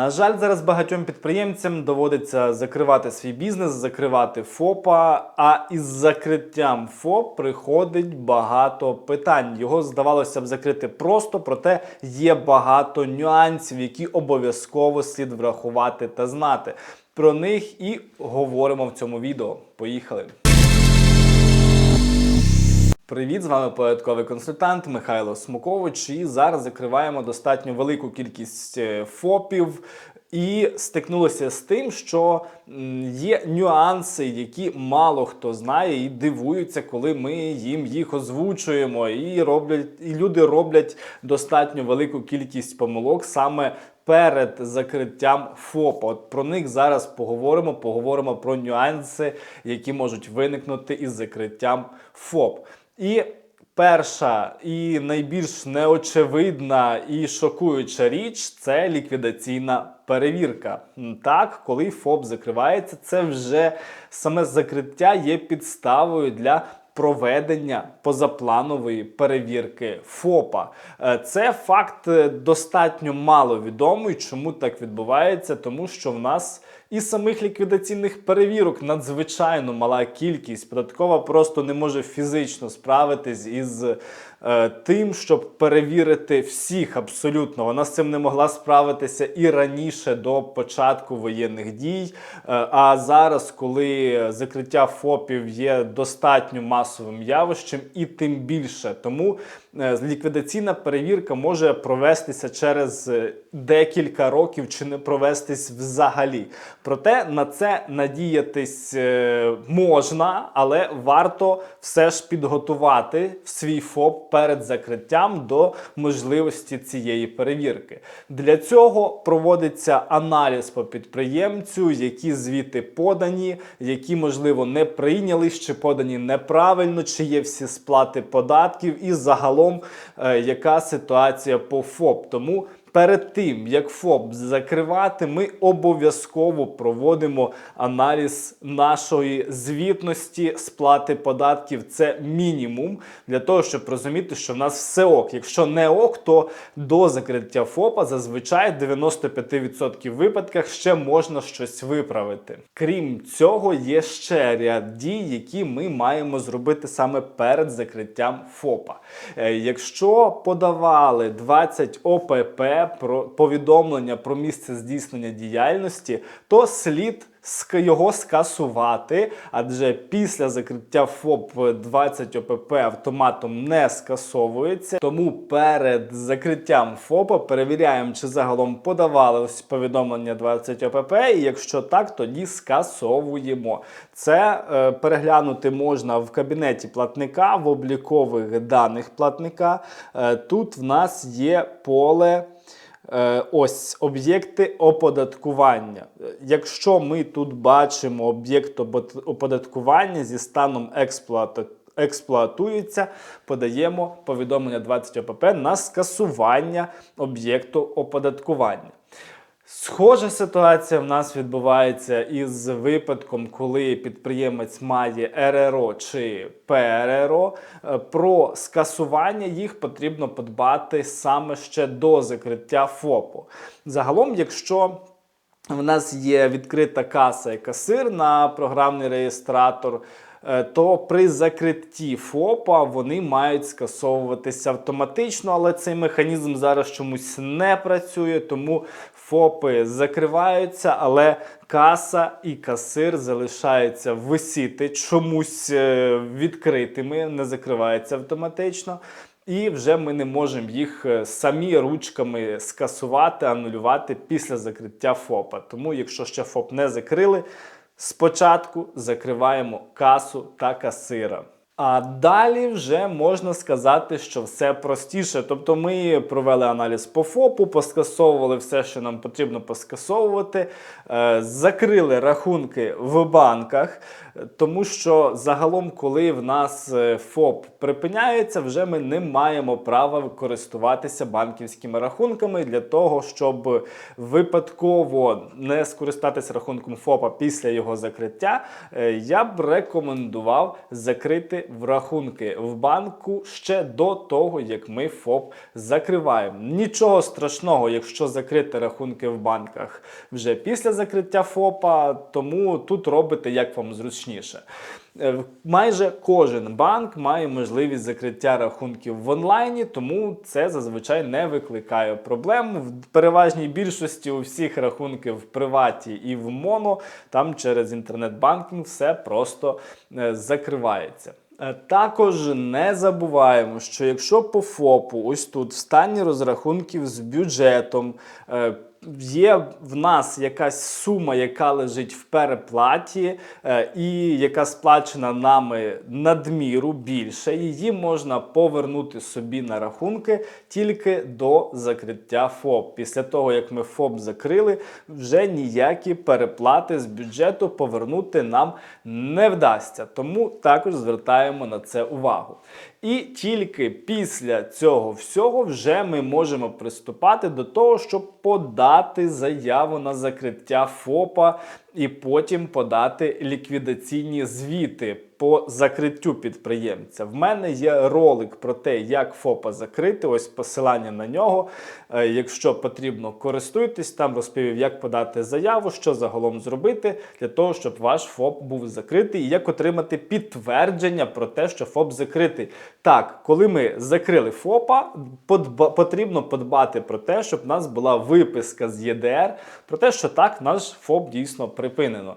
На жаль, зараз багатьом підприємцям доводиться закривати свій бізнес, закривати ФОПа. А із закриттям ФОП приходить багато питань. Його здавалося б закрити просто, проте є багато нюансів, які обов'язково слід врахувати та знати. Про них і говоримо в цьому відео. Поїхали! Привіт, з вами податковий консультант Михайло Смукович. І зараз закриваємо достатньо велику кількість е, ФОПів. І стикнулися з тим, що є нюанси, які мало хто знає, і дивуються, коли ми їм їх озвучуємо. І роблять, і люди роблять достатньо велику кількість помилок саме перед закриттям ФОПа. От про них зараз поговоримо. Поговоримо про нюанси, які можуть виникнути із закриттям ФОП. І перша і найбільш неочевидна і шокуюча річ це ліквідаційна перевірка. Так, коли ФОП закривається, це вже саме закриття є підставою для. Проведення позапланової перевірки ФОПа. Е, Це факт е, достатньо маловідомий. Чому так відбувається? Тому що в нас і самих ліквідаційних перевірок надзвичайно мала кількість. Податкова просто не може фізично справитись із е, тим, щоб перевірити всіх абсолютно. Вона з цим не могла справитися і раніше до початку воєнних дій. Е, а зараз, коли закриття ФОПів є достатньо масовим явищем, і тим більше. Тому ліквідаційна перевірка може провестися через е, декілька років чи не провестись взагалі. Проте на це надіятись е, можна, але варто все ж підготувати свій ФОП перед закриттям до можливості цієї перевірки. Для цього проводиться аналіз по підприємцю, які звіти подані, які можливо не прийнялись, чи подані неправильно, чи є всі сплати податків, і загалом е, яка ситуація по ФОП. Тому Перед тим як ФОП закривати, ми обов'язково проводимо аналіз нашої звітності сплати податків. Це мінімум для того, щоб розуміти, що в нас все ок. Якщо не ок, то до закриття ФОПа зазвичай в 95% випадках ще можна щось виправити. Крім цього, є ще ряд дій, які ми маємо зробити саме перед закриттям ФОПа. Е, Якщо подавали 20 ОПП про повідомлення про місце здійснення діяльності, то слід його скасувати, адже після закриття ФОП 20 ОПП автоматом не скасовується. Тому перед закриттям ФОПа перевіряємо, чи загалом подавали ось повідомлення 20 ОПП, і якщо так, тоді скасовуємо. Це е, переглянути можна в кабінеті платника, в облікових даних платника. Е, тут в нас є поле. Е, Ось об'єкти оподаткування. Якщо ми тут бачимо об'єкт оподаткування зі станом експлуата- експлуатується, подаємо повідомлення 20 ОПП на скасування об'єкту оподаткування. Схожа ситуація в нас відбувається із випадком, коли підприємець має РРО чи ПРРО. Е, Про скасування їх потрібно подбати саме ще до закриття ФОПу. Загалом, якщо в нас є відкрита каса і касир на програмний реєстратор. Е, То при закритті ФОПа вони мають скасовуватися автоматично, але цей механізм зараз чомусь не працює, тому ФОПи закриваються, але каса і касир залишаються висіти чомусь е, відкритими, не закриваються автоматично. І вже ми не можемо їх е, самі ручками скасувати, анулювати після закриття ФОПа. Тому, якщо ще ФОП не закрили, спочатку закриваємо касу та касира. А далі вже можна сказати, що все простіше. Тобто ми провели аналіз по ФОПу, поскасовували все, що нам потрібно поскасовувати, е, закрили рахунки в банках, тому що загалом, коли в нас е, ФОП припиняється, вже ми не маємо права користуватися банківськими рахунками для того, щоб випадково не скористатися рахунком ФОПа після його закриття. е, Я б рекомендував закрити в рахунки в банку ще до того, як ми ФОП закриваємо. Нічого страшного, якщо закрити рахунки в банках вже після закриття ФОПа, тому тут робите як вам зручніше. Е, Майже кожен банк має можливість закриття рахунків в онлайні, тому це зазвичай не викликає проблем. В переважній більшості у всіх рахунків в приваті і в моно там через інтернет-банкінг все просто е, закривається. Е, Також не забуваємо, що якщо по ФОПу, ось тут в стані розрахунків з бюджетом, є в нас якась сума, яка лежить в переплаті, е, і яка сплачена нами надміру більше, її можна повернути собі на рахунки тільки до закриття ФОП. Після того, як ми ФОП закрили, вже ніякі переплати з бюджету повернути нам не вдасться. Тому також звертаємо на це увагу. І тільки після цього всього вже ми можемо приступати до того, щоб подати заяву на закриття ФОПа і потім подати ліквідаційні звіти по закриттю підприємця. В мене є ролик про те, як ФОПа закрити. Ось посилання на нього. Е, Якщо потрібно, користуйтесь там, розповів, як подати заяву, що загалом зробити для того, щоб ваш ФОП був закритий, і як отримати підтвердження про те, що ФОП закритий. Так, коли ми закрили ФОПа, подба- потрібно подбати про те, щоб в нас була виписка з ЄДР про те, що так, наш ФОП дійсно припинено.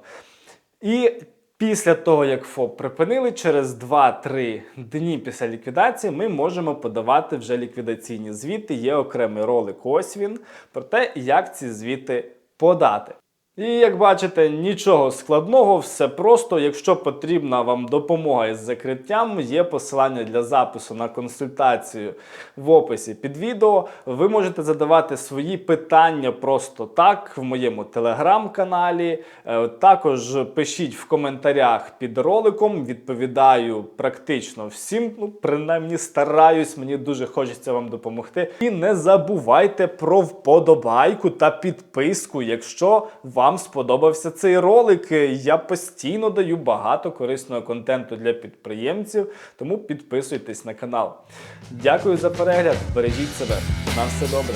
І після того, як ФОП припинили, через 2-3 дні після ліквідації ми можемо подавати вже ліквідаційні звіти. Є окремий ролик, ось він, про те, як ці звіти подати. І як бачите, нічого складного, все просто. Якщо потрібна вам допомога із закриттям, є посилання для запису на консультацію в описі під відео. Ви можете задавати свої питання просто так в моєму телеграм-каналі. Е, Також пишіть в коментарях під роликом. Відповідаю практично всім. Ну, принаймні стараюсь, мені дуже хочеться вам допомогти. І не забувайте про вподобайку та підписку, якщо вам сподобався цей ролик. Я постійно даю багато корисного контенту для підприємців, тому підписуйтесь на канал. Дякую за перегляд. Бережіть себе. На все добре.